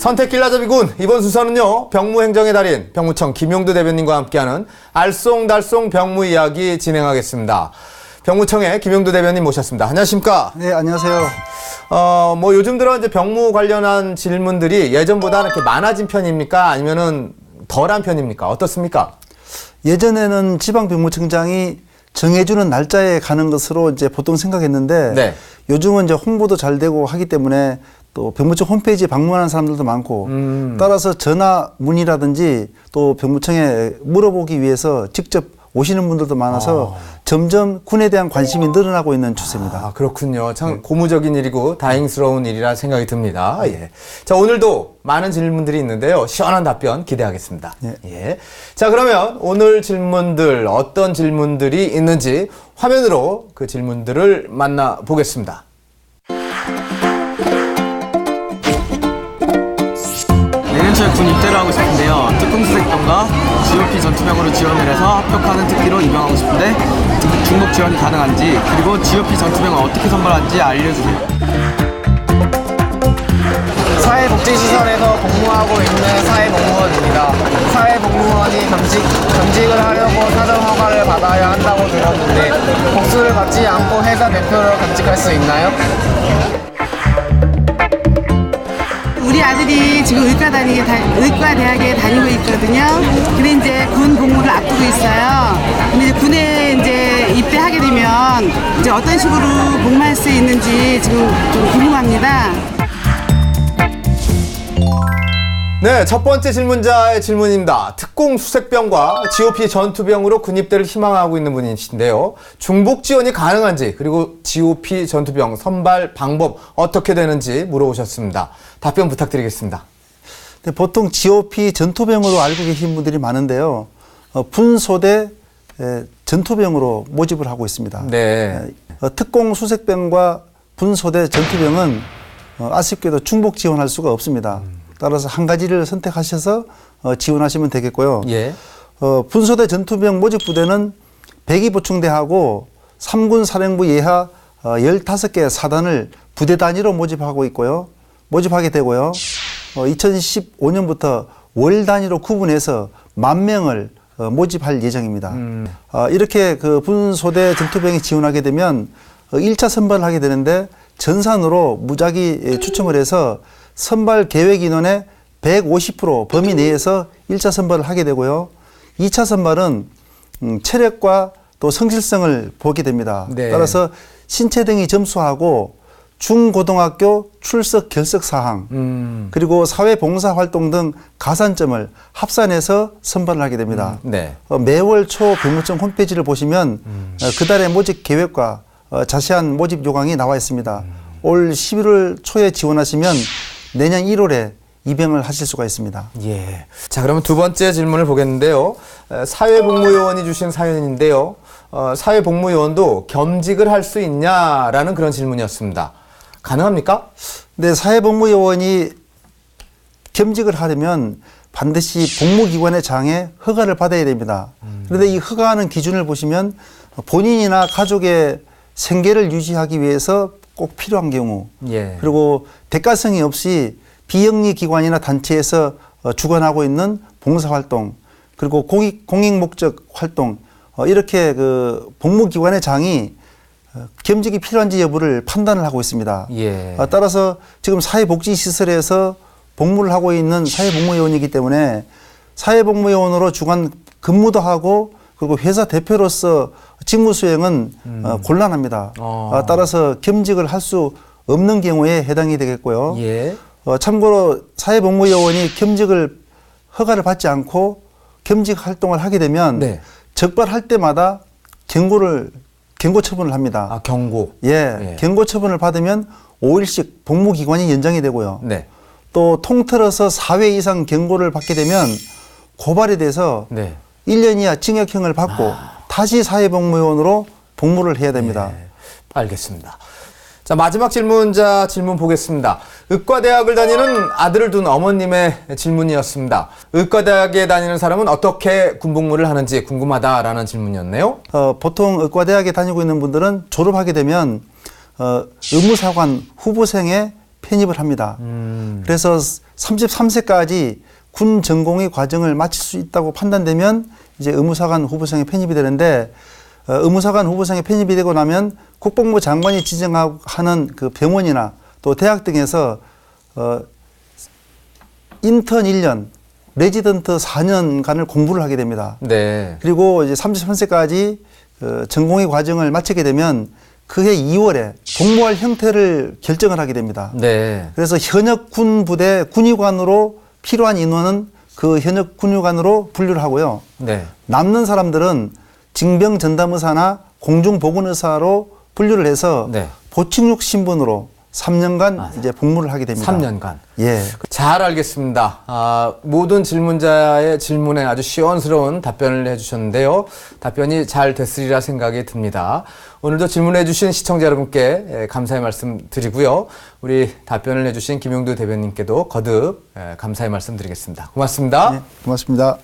선택 길라잡이군 이번 순서는요 병무행정의 달인 병무청 김용두 대변인과 함께하는 알쏭달쏭 병무 이야기 진행하겠습니다. 병무청의 김용두 대변인 모셨습니다. 안녕하십니까? 네, 안녕하세요. 어, 뭐 요즘 들어 이제 병무 관련한 질문들이 예전보다 이렇게 많아진 편입니까? 아니면은 덜한 편입니까? 어떻습니까? 예전에는 지방 병무청장이 정해주는 날짜에 가는 것으로 이제 보통 생각했는데 네. 요즘은 이제 홍보도 잘 되고 하기 때문에 또 병무청 홈페이지에 방문하는 사람들도 많고 음. 따라서 전화 문의라든지 또 병무청에 물어보기 위해서 직접 오시는 분들도 많아서 점점 군에 대한 관심이 늘어나고 있는 추세입니다. 아, 그렇군요. 참 고무적인 일이고 다행스러운 일이라 생각이 듭니다. 예. 자, 오늘도 많은 질문들이 있는데요. 시원한 답변 기대하겠습니다. 예. 예. 자, 그러면 오늘 질문들 어떤 질문들이 있는지 화면으로 그 질문들을 만나 보겠습니다. 내년초에 군 입대를 하고 싶은데요. 특공수색병과 GOP 전투병으로 지원을 해서 합격하는 특기로 임명하고 싶은데 중복 지원이 가능한지 그리고 GOP 전투병을 어떻게 선발하는지 알려주세요. 사회복지시설에서 복무하고 있는 사회복무원입니다. 사회복무원이 겸직, 겸직을 하려고 사전 허가를 받아야 한다고 들었는데 복수를 받지 않고 회사 대표로 겸직할 수 있나요? 아들이 지금 의과 다니게 다, 의과 대학에 다니고 있거든요. 근데 이제 군 복무를 앞두고 있어요. 근데 이제 군에 이제 입대하게 되면 이제 어떤 식으로 복무할 수 있는지 지금 좀 궁금합니다. 네, 첫 번째 질문자의 질문입니다. 특공 수색병과 GOP 전투병으로 군입대를 희망하고 있는 분이신데요. 중복 지원이 가능한지 그리고 GOP 전투병 선발 방법 어떻게 되는지 물어보셨습니다. 답변 부탁드리겠습니다. 근데 보통 GOP 전투병으로 알고 계신 분들이 많은데요. 어, 분소대 에, 전투병으로 모집을 하고 있습니다. 네. 에, 어, 특공 수색병과 분소대 전투병은 어, 아쉽게도 중복 지원할 수가 없습니다. 따라서 한 가지를 선택하셔서 어, 지원하시면 되겠고요. 예. 어, 분소대 전투병 모집 부대는 배기 보충대하고 삼군 사령부 예하 어, 15개 사단을 부대 단위로 모집하고 있고요. 모집하게 되고요. 어, 2015년부터 월 단위로 구분해서 만 명을 어, 모집할 예정입니다. 어, 이렇게 그 분소대 전투병이 지원하게 되면 어, 1차 선발을 하게 되는데 전산으로 무작위 예, 추첨을 해서 선발 계획 인원의 150% 범위 내에서 1차 선발을 하게 되고요. 2차 선발은 음, 체력과 또 성실성을 보게 됩니다. 네. 따라서 신체 등이 점수하고 중고등학교 출석 결석 사항 음. 그리고 사회 봉사 활동 등 가산점을 합산해서 선발을 하게 됩니다. 네. 어, 매월 초 병무청 홈페이지를 보시면 어, 그달의 모집 계획과 어, 자세한 모집 요강이 나와 있습니다. 올 11월 초에 지원하시면 내년 1월에 입영을 하실 수가 있습니다. 예. 자, 그러면 두 번째 질문을 보겠는데요. 에, 사회복무요원이 주신 사연인데요. 어, 사회복무요원도 겸직을 할 수 있냐라는 그런 질문이었습니다. 가능합니까? 근데 사회복무요원이 겸직을 하려면 반드시 복무기관의 장에 허가를 받아야 됩니다. 그런데 이 허가하는 기준을 보시면 본인이나 가족의 생계를 유지하기 위해서 꼭 필요한 경우 예. 그리고 대가성이 없이 비영리 기관이나 단체에서 어, 주관하고 있는 봉사활동 그리고 공익, 공익 목적 활동 어, 이렇게 그 복무기관의 장이 어, 겸직이 필요한지 여부를 판단을 하고 있습니다. 예. 아, 따라서 지금 사회복지시설에서 복무를 하고 있는 사회복무요원이기 때문에 사회복무요원으로 주간 근무도 하고 그리고 회사 대표로서 직무 수행은 어, 곤란합니다. 어. 아, 따라서 겸직을 할 수 없는 경우에 해당이 되겠고요. 예. 어, 참고로 사회복무요원이 겸직을 허가를 받지 않고 겸직 활동을 하게 되면 네. 적발할 때마다 경고를 경고 처분을 합니다. 아, 경고. 예, 예. 경고 처분을 받으면 5일씩 복무기관이 연장이 되고요. 네. 또 통틀어서 4회 이상 경고를 받게 되면 고발이 돼서 네. 1년 이하 징역형을 받고 다시 사회복무요원으로 복무를 해야 됩니다. 네. 알겠습니다. 자, 마지막 질문자 질문 보겠습니다. 의과대학을 다니는 아들을 둔 어머님의 질문이었습니다. 의과대학에 다니는 사람은 어떻게 군복무를 하는지 궁금하다라는 질문이었네요. 어, 보통 의과대학에 다니고 있는 분들은 졸업하게 되면 어, 의무사관 후보생에 편입을 합니다. 음. 그래서 33세까지 군 전공의 과정을 마칠 수 있다고 판단되면 이제 의무사관 후보생에 편입이 되는데 어, 의무사관 후보생에 편입이 되고 나면 국방부 장관이 지정하는 그 병원이나 또 대학 등에서 어, 인턴 1년, 레지던트 4년간을 공부를 하게 됩니다. 네. 그리고 이제 33세까지 그 전공의 과정을 마치게 되면 그해 2월에 복무할 형태를 결정을 하게 됩니다. 네. 그래서 현역 군 부대 군의관으로 필요한 인원은 그 현역 군의관으로 분류를 하고요. 네. 남는 사람들은 징병 전담의사나 공중보건의사로 분류를 해서 네. 보충육 신분으로 3년간 이제 복무를 하게 됩니다. 3년간. 예. 잘 알겠습니다. 아, 모든 질문자의 질문에 아주 시원스러운 답변을 해주셨는데요. 답변이 잘 됐으리라 생각이 듭니다. 오늘도 질문해주신 시청자 여러분께 예, 감사의 말씀 드리고요. 우리 답변을 해주신 김용두 대변인께도 거듭 예, 감사의 말씀 드리겠습니다. 고맙습니다. 네, 고맙습니다.